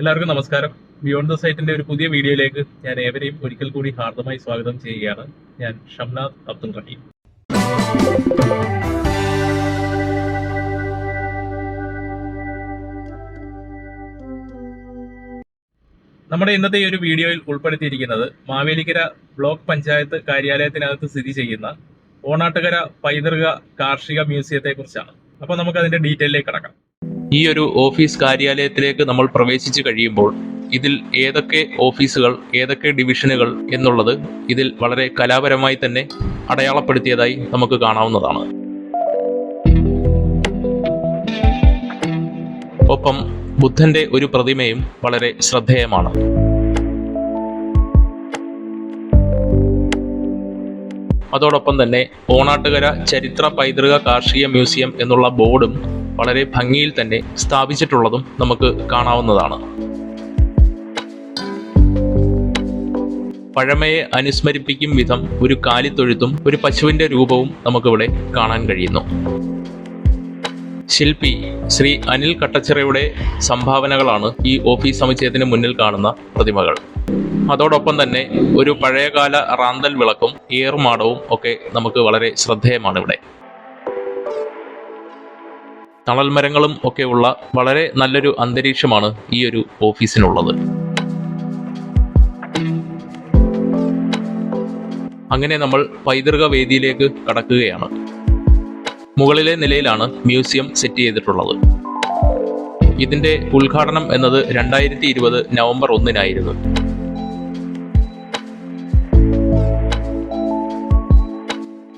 എല്ലാവർക്കും നമസ്കാരം. Beyond the സൈറ്റിന്റെ ഒരു പുതിയ വീഡിയോയിലേക്ക് ഞാൻ ഏവരെയും ഒരിക്കൽ കൂടി ഹാർദമായി സ്വാഗതം ചെയ്യുകയാണ്. ഞാൻ ഷംനാഥ് അബ്ദുൾ റഹീം. നമ്മുടെ ഇന്നത്തെ ഈ ഒരു വീഡിയോയിൽ ഉൾപ്പെടുത്തിയിരിക്കുന്നത് മാവേലിക്കര ബ്ലോക്ക് പഞ്ചായത്ത് കാര്യാലയത്തിനകത്ത് സ്ഥിതി ചെയ്യുന്ന ഓണാട്ടുകര പൈതൃക കാർഷിക മ്യൂസിയത്തെ കുറിച്ചാണ് അപ്പൊ നമുക്ക് അതിന്റെ ഡീറ്റെയിലേക്ക് കടക്കാം. ഈ ഒരു ഓഫീസ് കാര്യാലയത്തിലേക്ക് നമ്മൾ പ്രവേശിച്ചു കഴിയുമ്പോൾ ഇതിൽ ഏതൊക്കെ ഓഫീസുകൾ ഏതൊക്കെ ഡിവിഷനുകൾ എന്നുള്ളത് ഇതിൽ വളരെ കലാപരമായി തന്നെ അടയാളപ്പെടുത്തിയതായി നമുക്ക് കാണാവുന്നതാണ്. ഒപ്പം ബുദ്ധന്റെ ഒരു പ്രതിമയും വളരെ ശ്രദ്ധേയമാണ്. അതോടൊപ്പം തന്നെ ഓണാട്ടുകര ചരിത്ര പൈതൃക കാർഷിക മ്യൂസിയം എന്നുള്ള ബോർഡും വളരെ ഭംഗിയിൽ തന്നെ സ്ഥാപിച്ചിട്ടുള്ളതും നമുക്ക് കാണാവുന്നതാണ്. പഴമയെ അനുസ്മരിപ്പിക്കും വിധം ഒരു കാലിത്തൊഴുത്തും ഒരു പശുവിന്റെ രൂപവും നമുക്കിവിടെ കാണാൻ കഴിയുന്നു. ശില്പി ശ്രീ അനിൽ കട്ടച്ചിറയുടെ സംഭാവനകളാണ് ഈ ഓഫീസ് സമുച്ചയത്തിന് മുന്നിൽ കാണുന്ന പ്രതിമകൾ. അതോടൊപ്പം തന്നെ ഒരു പഴയകാല റാന്തൽ വിളക്കും ഏറുമാടവും ഒക്കെ നമുക്ക് വളരെ ശ്രദ്ധേയമാണ് ഇവിടെ. തണൽ മരങ്ങളും ഒക്കെയുള്ള വളരെ നല്ലൊരു അന്തരീക്ഷമാണ് ഈ ഒരു ഓഫീസിനുള്ളത്. അങ്ങനെ നമ്മൾ പൈതൃക വേദിയിലേക്ക് കടക്കുകയാണ്. മുകളിലെ നിലയിലാണ് മ്യൂസിയം സെറ്റ് ചെയ്തിട്ടുള്ളത്. ഇതിന്റെ ഉദ്ഘാടനം എന്നത് രണ്ടായിരത്തി ഇരുപത് നവംബർ ഒന്നിനായിരുന്നു.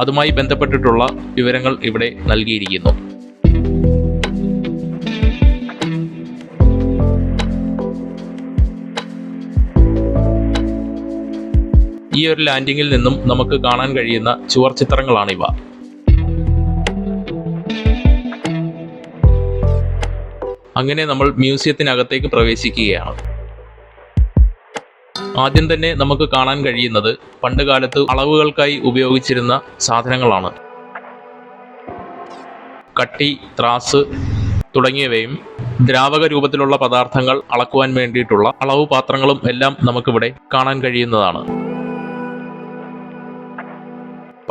അതുമായി ബന്ധപ്പെട്ടിട്ടുള്ള വിവരങ്ങൾ ഇവിടെ നൽകിയിരിക്കുന്നു. ഈ ഒരു ലാൻഡിങ്ങിൽ നിന്നും നമുക്ക് കാണാൻ കഴിയുന്ന ചുവർ ചിത്രങ്ങളാണിവ. അങ്ങനെ നമ്മൾ മ്യൂസിയത്തിനകത്തേക്ക് പ്രവേശിക്കുകയാണ്. ആദ്യം തന്നെ നമുക്ക് കാണാൻ കഴിയുന്നത് പണ്ടുകാലത്ത് അളവുകൾക്കായി ഉപയോഗിച്ചിരുന്ന സാധനങ്ങളാണ്. കട്ടി ത്രാസ് തുടങ്ങിയവയും ദ്രാവക രൂപത്തിലുള്ള പദാർത്ഥങ്ങൾ അളക്കുവാൻ വേണ്ടിയിട്ടുള്ള അളവ് പാത്രങ്ങളും എല്ലാം നമുക്കിവിടെ കാണാൻ കഴിയുന്നതാണ്.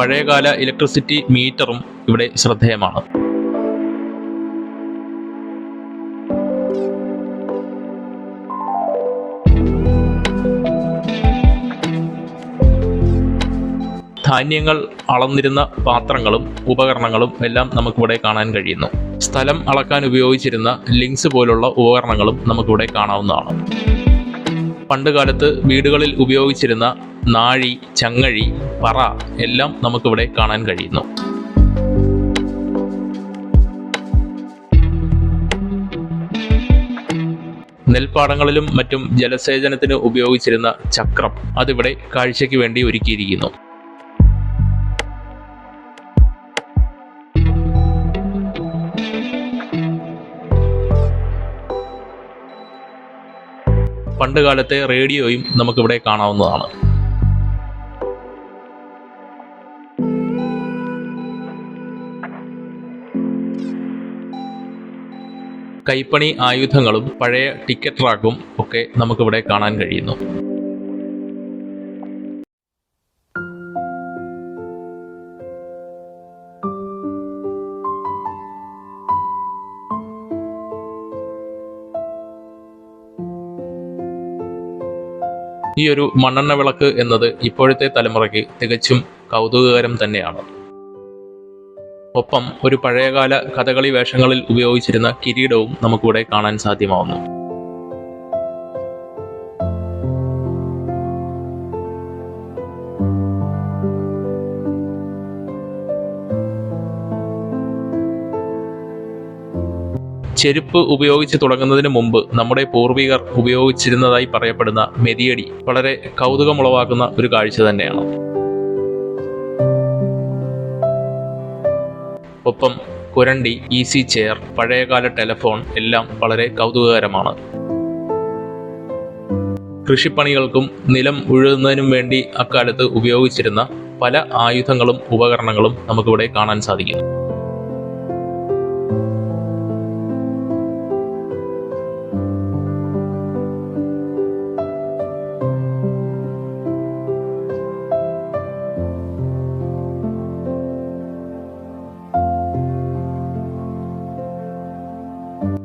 പഴയകാല ഇലക്ട്രിസിറ്റി മീറ്ററും ഇവിടെ ശ്രദ്ധേയമാണ്. ധാന്യങ്ങൾ അളന്നിരുന്ന പാത്രങ്ങളും ഉപകരണങ്ങളും എല്ലാം നമുക്കിവിടെ കാണാൻ കഴിയുന്നു. സ്ഥലം അളക്കാൻ ഉപയോഗിച്ചിരുന്ന ലിങ്സ് പോലുള്ള ഉപകരണങ്ങളും നമുക്കിവിടെ കാണാവുന്നതാണ്. പണ്ടുകാലത്ത് വീടുകളിൽ ഉപയോഗിച്ചിരുന്ന നാഴി ചങ്ങഴി പറ എല്ലാം നമുക്കിവിടെ കാണാൻ കഴിയുന്നു. നെൽപ്പാടങ്ങളിലും മറ്റും ജലസേചനത്തിന് ഉപയോഗിച്ചിരുന്ന ചക്രം അതിവിടെ കാഴ്ചയ്ക്ക് വേണ്ടി ഒരുക്കിയിരിക്കുന്നു. പണ്ട് കാലത്തെ റേഡിയോയും നമുക്കിവിടെ കാണാവുന്നതാണ്. കൈപ്പണി ആയുധങ്ങളും പഴയ ടിക്കറ്റ് റാക്കും ഒക്കെ നമുക്കിവിടെ കാണാൻ കഴിയുന്നു. ഈ ഒരു മണ്ണെണ്ണ വിളക്ക് എന്നത് ഇപ്പോഴത്തെ തലമുറയ്ക്ക് തികച്ചും കൗതുകകരം തന്നെയാണ്. ഒപ്പം ഒരു പഴയകാല കഥകളി വേഷങ്ങളിൽ ഉപയോഗിച്ചിരുന്ന കിരീടവും നമുക്കിവിടെ കാണാൻ സാധ്യമാവുന്നു. ചെരുപ്പ് ഉപയോഗിച്ച് തുടങ്ങുന്നതിന് മുമ്പ് നമ്മുടെ പൂർവികർ ഉപയോഗിച്ചിരുന്നതായി പറയപ്പെടുന്ന മെതിയടി വളരെ കൗതുകമുളവാക്കുന്ന ഒരു കാഴ്ച തന്നെയാണ്. ഒപ്പം കുരണ്ടി ഈസി ചെയർ പഴയകാല ടെലഫോൺ എല്ലാം വളരെ കൗതുകകരമാണ്. കൃഷിപ്പണികൾക്കും നിലം ഉഴുതുന്നതിനും വേണ്ടി അക്കാലത്ത് ഉപയോഗിച്ചിരുന്ന പല ആയുധങ്ങളും ഉപകരണങ്ങളും നമുക്കിവിടെ കാണാൻ സാധിക്കും.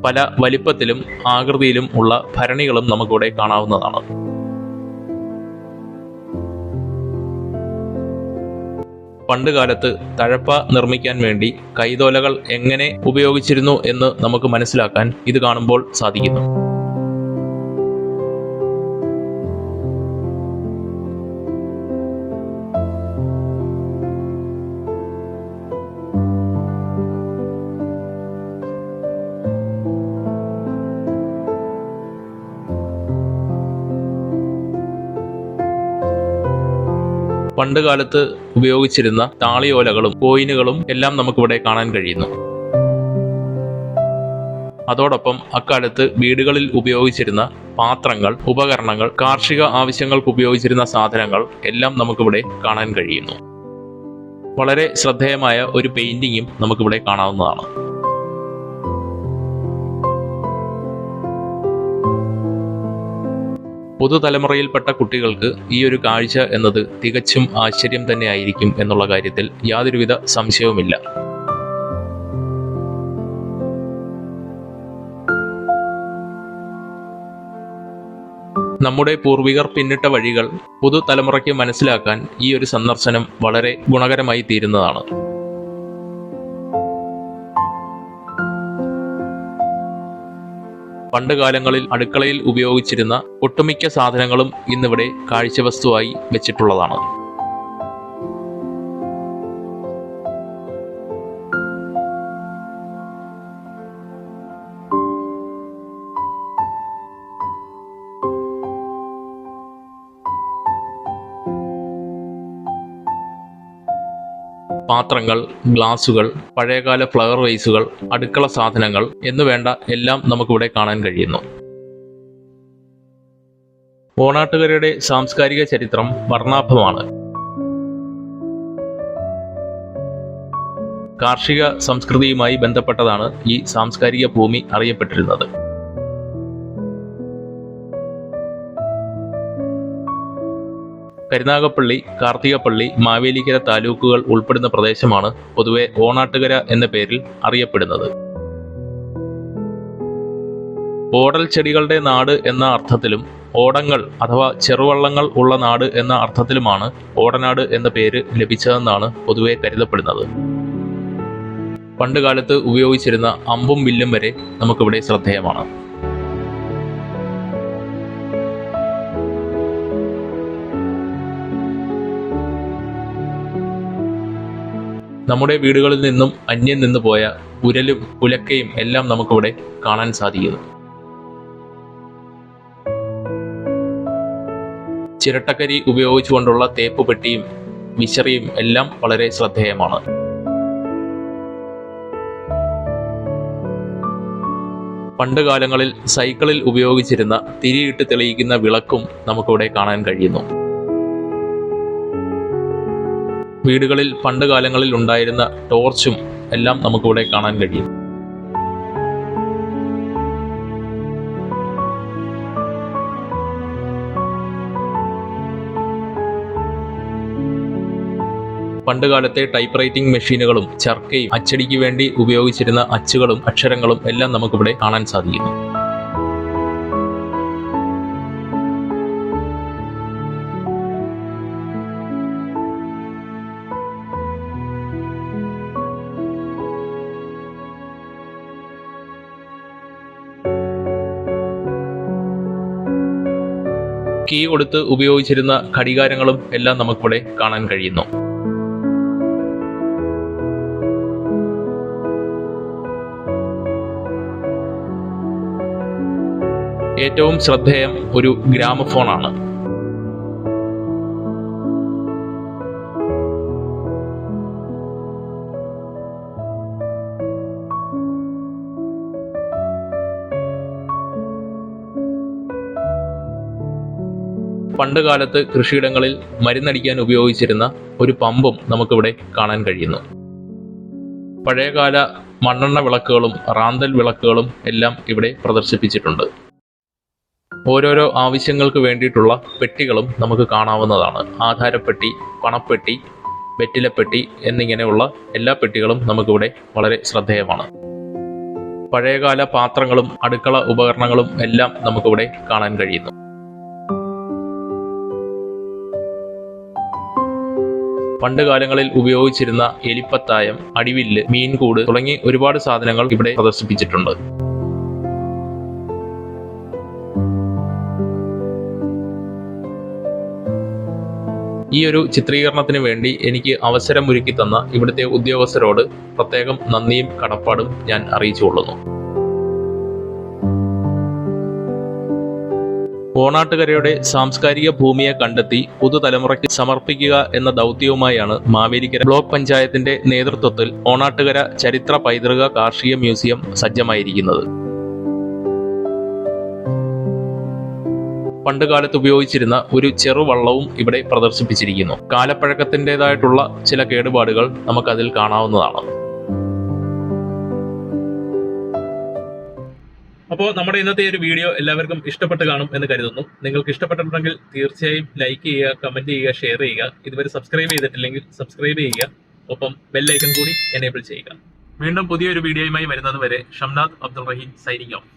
പല വലിപ്പത്തിലും ആകൃതിയിലും ഉള്ള ഭരണികളും നമുക്കിവിടെ കാണാവുന്നതാണ്. പണ്ട് കാലത്ത് തഴപ്പ നിർമ്മിക്കാൻ വേണ്ടി കൈതോലകൾ എങ്ങനെ ഉപയോഗിച്ചിരുന്നു എന്ന് നമുക്ക് മനസ്സിലാക്കാൻ ഇത് കാണുമ്പോൾ സാധിക്കുന്നു. പണ്ട് കാലത്ത് ഉപയോഗിച്ചിരുന്ന താളിയോലകളും കോയിനുകളും എല്ലാം നമുക്കിവിടെ കാണാൻ കഴിയുന്നു. അതോടൊപ്പം അക്കാലത്ത് വീടുകളിൽ ഉപയോഗിച്ചിരുന്ന പാത്രങ്ങൾ ഉപകരണങ്ങൾ കാർഷിക ആവശ്യങ്ങൾക്ക് ഉപയോഗിച്ചിരുന്ന സാധനങ്ങൾ എല്ലാം നമുക്കിവിടെ കാണാൻ കഴിയുന്നു. വളരെ ശ്രദ്ധേയമായ ഒരു പെയിന്റിങ്ങും നമുക്കിവിടെ കാണാവുന്നതാണ്. പുതുതലമുറയിൽപ്പെട്ട കുട്ടികൾക്ക് ഈ ഒരു കാഴ്ച എന്നത് തികച്ചും ആശ്ചര്യം തന്നെയായിരിക്കും എന്നുള്ള കാര്യത്തിൽ യാതൊരുവിധ സംശയവുമില്ല. നമ്മുടെ പൂർവികർ പിന്നിട്ട വഴികൾ പുതുതലമുറയ്ക്ക് മനസ്സിലാക്കാൻ ഈ ഒരു സന്ദർശനം വളരെ ഗുണകരമായി തീരുന്നതാണ്. പണ്ട് കാലങ്ങളിൽ അടുക്കളയിൽ ഉപയോഗിച്ചിരുന്ന ഒട്ടുമിക്ക സാധനങ്ങളും ഇന്നിവിടെ കാഴ്ചവസ്തുവായി വെച്ചിട്ടുള്ളതാണ്. പാത്രങ്ങൾ ഗ്ലാസുകൾ പഴയകാല ഫ്ലവർ വൈസുകൾ അടുക്കള സാധനങ്ങൾ എന്നുവേണ്ട എല്ലാം നമുക്കിവിടെ കാണാൻ കഴിയുന്നു. ഓണാട്ടുകരയുടെ സാംസ്കാരിക ചരിത്രം വർണാഭമാണ്. കാർഷിക സംസ്കൃതിയുമായി ബന്ധപ്പെട്ടതാണ് ഈ സാംസ്കാരിക ഭൂമി അറിയപ്പെട്ടിരുന്നത്. കരുനാഗപ്പള്ളി കാർത്തികപ്പള്ളി മാവേലിക്കര താലൂക്കുകൾ ഉൾപ്പെടുന്ന പ്രദേശമാണ് പൊതുവെ ഓണാട്ടുകര എന്ന പേരിൽ അറിയപ്പെടുന്നത്. ഓടൽ ചെടികളുടെ നാട് എന്ന അർത്ഥത്തിലും ഓടങ്ങൾ അഥവാ ചെറുവള്ളങ്ങൾ ഉള്ള നാട് എന്ന അർത്ഥത്തിലുമാണ് ഓടനാട് എന്ന പേര് ലഭിച്ചതെന്നാണ് പൊതുവെ കരുതപ്പെടുന്നത്. പണ്ടുകാലത്ത് ഉപയോഗിച്ചിരുന്ന അമ്പും വില്ലും വരെ നമുക്കിവിടെ ശ്രദ്ധേയമാണ്. നമ്മുടെ വീടുകളിൽ നിന്നും അന്യം നിന്ന് പോയ ഉരലും ഉലക്കയും എല്ലാം നമുക്കിവിടെ കാണാൻ സാധിക്കുന്നു. ചിരട്ടക്കരി ഉപയോഗിച്ചുകൊണ്ടുള്ള തേപ്പ് പെട്ടിയും വിശറിയും എല്ലാം വളരെ ശ്രദ്ധേയമാണ്. പണ്ട് കാലങ്ങളിൽ സൈക്കിളിൽ ഉപയോഗിച്ചിരുന്ന തിരിയിട്ട് തെളിയിക്കുന്ന വിളക്കും നമുക്കിവിടെ കാണാൻ കഴിയുന്നു. വീടുകളിൽ പണ്ട് കാലങ്ങളിൽ ഉണ്ടായിരുന്ന ടോർച്ചും എല്ലാം നമുക്കിവിടെ കാണാൻ കഴിയും. പണ്ടുകാലത്തെ ടൈപ്പ് റൈറ്റിംഗ് മെഷീനുകളും ചർക്കയും അച്ചടിക്ക് വേണ്ടി ഉപയോഗിച്ചിരുന്ന അച്ചുകളും അക്ഷരങ്ങളും എല്ലാം നമുക്കിവിടെ കാണാൻ സാധിക്കുന്നു. കീ കൊടുത്ത് ഉപയോഗിച്ചിരുന്ന ഘടികാരങ്ങളും എല്ലാം നമുക്കിവിടെ കാണാൻ കഴിയുന്നു. ഏറ്റവും ശ്രദ്ധേയം ഒരു ഗ്രാമഫോണാണ്. പണ്ട് കാലത്ത് കൃഷിയിടങ്ങളിൽ മരുന്നടിക്കാൻ ഉപയോഗിച്ചിരുന്ന ഒരു പമ്പും നമുക്കിവിടെ കാണാൻ കഴിയുന്നു. പഴയകാല മണ്ണെണ്ണ വിളക്കുകളും റാന്തൽ വിളക്കുകളും എല്ലാം ഇവിടെ പ്രദർശിപ്പിച്ചിട്ടുണ്ട്. ഓരോരോ ആവശ്യങ്ങൾക്ക് വേണ്ടിയിട്ടുള്ള പെട്ടികളും നമുക്ക് കാണാവുന്നതാണ്. ആധാരപ്പെട്ടി പണപ്പെട്ടി വെറ്റിലപ്പെട്ടി എന്നിങ്ങനെയുള്ള എല്ലാ പെട്ടികളും നമുക്കിവിടെ വളരെ ശ്രദ്ധേയമാണ്. പഴയകാല പാത്രങ്ങളും അടുക്കള ഉപകരണങ്ങളും എല്ലാം നമുക്കിവിടെ കാണാൻ കഴിയുന്നു. പണ്ട് കാലങ്ങളിൽ ഉപയോഗിച്ചിരുന്ന എലിപ്പത്തായം അടിവില്ല് മീൻകൂട് തുടങ്ങി ഒരുപാട് സാധനങ്ങൾ ഇവിടെ പ്രദർശിപ്പിച്ചിട്ടുണ്ട്. ഈ ഒരു ചിത്രീകരണത്തിന് വേണ്ടി എനിക്ക് അവസരം ഒരുക്കി തന്ന ഇവിടുത്തെ ഉദ്യോഗസ്ഥരോട് പ്രത്യേകം നന്ദിയും കടപ്പാടും ഞാൻ അറിയിച്ചുകൊള്ളുന്നു. ഓണാട്ടുകരയുടെ സാംസ്കാരിക ഭൂമിയെ കണ്ടെത്തി പുതുതലമുറയ്ക്ക് സമർപ്പിക്കുക എന്ന ദൗത്യവുമായാണ് മാവേലിക്കര ബ്ലോക്ക് പഞ്ചായത്തിന്റെ നേതൃത്വത്തിൽ ഓണാട്ടുകര ചരിത്ര പൈതൃക കാർഷിക മ്യൂസിയം സജ്ജമായിരിക്കുന്നത്. പണ്ടുകാലത്ത് ഉപയോഗിച്ചിരുന്ന ഒരു ചെറുവള്ളവും ഇവിടെ പ്രദർശിപ്പിച്ചിരിക്കുന്നു. കാലപ്പഴക്കത്തിന്റെതായിട്ടുള്ള ചില കേടുപാടുകൾ നമുക്കതിൽ കാണാവുന്നതാണ്. അപ്പോൾ നമ്മുടെ ഇന്നത്തെ ഒരു വീഡിയോ എല്ലാവർക്കും ഇഷ്ടപ്പെട്ട് കാണും എന്ന് കരുതുന്നു. നിങ്ങൾക്ക് ഇഷ്ടപ്പെട്ടിട്ടുണ്ടെങ്കിൽ തീർച്ചയായും ലൈക്ക് ചെയ്യുക കമന്റ് ചെയ്യുക ഷെയർ ചെയ്യുക. ഇതുവരെ സബ്സ്ക്രൈബ് ചെയ്തിട്ടില്ലെങ്കിൽ സബ്സ്ക്രൈബ് ചെയ്യുക. ഒപ്പം ബെല്ലൈക്കൺ കൂടി എനേബിൾ ചെയ്യുക. വീണ്ടും പുതിയൊരു വീഡിയോയുമായി വരുന്നത് വരെ. Shamnath Abdul Raheem signing off